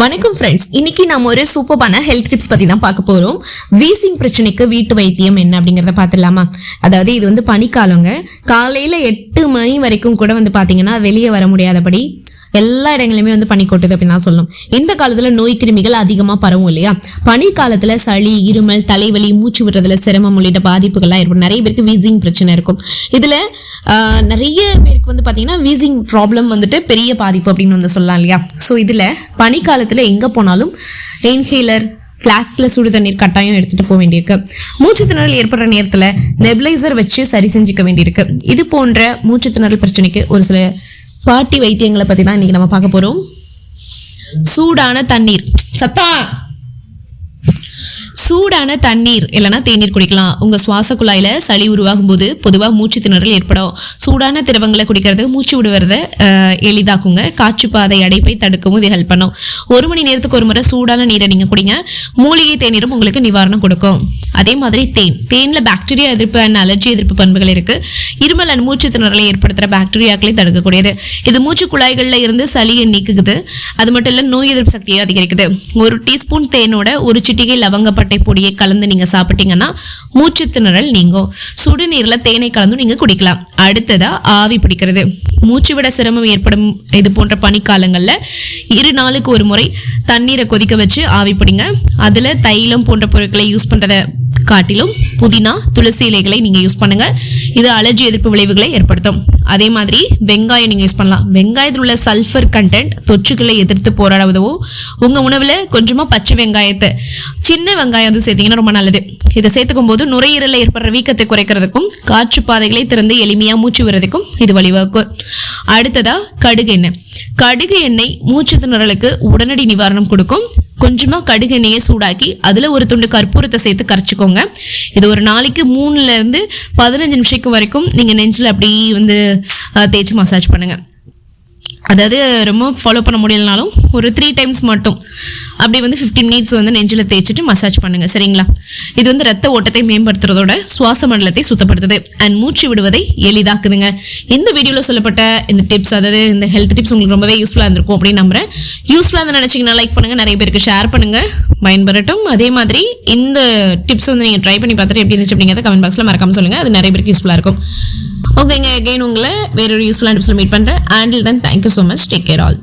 வணக்கம் ஃப்ரெண்ட்ஸ் இன்னைக்கு நம்ம ஒரு சூப்பரான ஹெல்த் டிப்ஸ் பத்தி தான் பார்க்க போறோம். வீசிங் பிரச்சனைக்கு வீட்டு வைத்தியம் என்ன அப்படிங்கறத பார்த்துடலாமா? அதாவது இது வந்து பனிக்காலங்க. காலையில எட்டு மணி வரைக்கும் கூட வந்து பாத்தீங்கன்னா வெளியே வர முடியாதபடி எல்லா இடங்களிலுமே வந்து பனி கொட்டுது அப்படின்னு தான் சொல்லணும். இந்த காலத்துல நோய் கிருமிகள் அதிகமாக பரவும் இல்லையா? பனி காலத்துல சளி இருமல் தலைவலி மூச்சு விடுறதுல சிரமம் உள்ளிட்ட பாதிப்புகள்லாம் ஏற்படும். நிறைய பேருக்கு வீசிங் பிரச்சனை இருக்கும். இதுல நிறைய பேருக்கு வந்து பாத்தீங்கன்னா வீசிங் ப்ராப்ளம் வந்துட்டு பெரிய பாதிப்பு அப்படின்னு வந்து சொல்லலாம் இல்லையா? ஸோ இதுல காலத்தில் எங்க போனாலும் இன்ஹேலர் ஃப்ளாஸ்கில் சுடு தண்ணீர் கட்டாயம் எடுத்துகிட்டு போக வேண்டியிருக்கு. மூச்சு திணறல் ஏற்படுற நேரத்தில் நெபிளைசர் வச்சு சரி செஞ்சுக்க வேண்டியிருக்கு. இது போன்ற மூச்சு திணறல் பிரச்சனைக்கு ஒரு சில பாட்டி வைத்தியங்களை பற்றி தான் இன்னைக்கு நம்ம பார்க்க போகிறோம் சூடான தண்ணீர். சத்தா! சூடான தண்ணீர் இல்லைனா தேநீர் குடிக்கலாம். உங்கள் சுவாச குழாயில் சளி உருவாகும் போது பொதுவாக மூச்சு திணறல் ஏற்படும். சூடான திரவங்களை குடிக்கிறது மூச்சு விடுவதை எளிதாக்குங்க. காற்று பாதை அடைப்பை தடுக்கவும் இது ஹெல்ப் பண்ணும். ஒரு மணி நேரத்துக்கு ஒரு முறை சூடான நீரை நீங்கள் குடிங்க. மூலிகை தேநீரும் உங்களுக்கு நிவாரணம் கொடுக்கும். அதே மாதிரி தேன். தேனில் பாக்டீரியா எதிர்ப்பு அண்ட் அலர்ஜி எதிர்ப்பு பண்புகள் இருக்குது இருமல் அண்ட் மூச்சு திணறலை ஏற்படுத்துகிற பாக்டீரியாக்களை தடுக்கக்கூடியது. இது மூச்சு குழாய்கள்ல இருந்து சளியை நீக்குது அது மட்டும் இல்லை நோய் எதிர்ப்பு சக்தியை அதிகரிக்குது. ஒரு டீஸ்பூன் தேனோட ஒரு சிட்டிகை லவங்கப்பட்ட பொடியை கலந்து நீங்க சாப்பிட்டீங்கன்னா மூச்சு திணறல் நீங்கும். சுடுநீர்ல தேனை கலந்து நீங்க குடிக்கலாம். அடுத்ததா ஆவி பிடிக்கிறது. மூச்சு விட சிரமம் ஏற்படும் இது போன்ற பனிக்காலங்கள்ல இரு நாளுக்கு ஒரு முறை தண்ணீரை கொதிக்க வச்சு ஆவி பிடிங்க. அதுல தைலம் போன்ற பொருட்களை யூஸ் பண்றத காட்டிலும் புதினா துளசி இலைகளை நீங்கள் யூஸ் பண்ணுங்கள் இது அலர்ஜி எதிர்ப்பு விளைவுகளை ஏற்படுத்தும். அதே மாதிரி வெங்காயம் நீங்கள் யூஸ் பண்ணலாம். வெங்காயத்தில் உள்ள சல்ஃபர் கண்டென்ட் தொற்றுகளை எதிர்த்து போராட உதவும் உங்கள் உணவில் கொஞ்சமாக பச்சை வெங்காயத்தை சின்ன வெங்காயம் வந்து சேர்த்தீங்கன்னா ரொம்ப நல்லது. இதை சேர்த்துக்கும் போது நுரையீரலில் ஏற்படுற வீக்கத்தை குறைக்கிறதுக்கும் காற்று பாதைகளை திறந்து எளிமையாக மூச்சு விடுறதுக்கும் இது வழிவகுக்கும். அடுத்ததாக கடுகு எண்ணெய். கடுகு எண்ணெய் மூச்சு திணறலுக்கு உடனடி நிவாரணம் கொடுக்கும். கொஞ்சமாக கடுகு எண்ணெயை சூடாக்கி அதில் ஒரு துண்டு கற்பூரத்தை சேர்த்து கரைச்சிக்கோங்க. இது ஒரு நாளைக்கு மூணுலேருந்து பதினஞ்சு நிமிஷத்துக்கு வரைக்கும் நீங்கள் நெஞ்சில் அப்படி வந்து தேய்ச்சி மசாஜ் பண்ணுங்கள் அதாவது ரொம்ப ஃபாலோ பண்ண முடியலனாலும் ஒரு த்ரீ டைம்ஸ் மட்டும். அப்படி வந்து 15 மினிட்ஸ் வந்து நெஞ்சில் தேய்ச்சிட்டு மசாஜ் பண்ணுங்கள் சரிங்களா? இது வந்து ரத்த ஓட்டத்தை மேம்படுத்துறதோட சுவாச மண்டலத்தை சுத்தப்படுத்துது. அண்ட் மூச்சு விடுவதை எளிதாக்குதுங்க. இந்த வீடியோவில் சொல்லப்பட்ட இந்த டிப்ஸ் அதாவது இந்த ஹெல்த் டிப்ஸ் உங்களுக்கு ரொம்பவே யூஸ்ஃபுல்லாக இருந்திருக்கும் அப்படின்னு நம்புறேன். யூஸ்ஃபுல்லாக இருந்து நினச்சிங்கன்னா லைக் பண்ணுங்கள் நிறைய பேருக்கு ஷேர் பண்ணுங்கள் பயன்பெறட்டும். அதே மாதிரி இந்த டிப்ஸ் வந்து நீங்கள் ட்ரை பண்ணி பார்த்துட்டு எப்படி இருந்துச்சு அப்படிங்கிறத கமெண்ட் பாக்ஸில் மறக்காம சொல்லுங்கள் அது நிறைய பேருக்கு யூஸ்ஃபுல்லாக இருக்கும். ஓகேங்க அகைன் உங்களை வேறொரு யூஸ்ஃபுல்லான டிப்ஸில் மீட் பண்ணுறேன் until then thank you so much take care all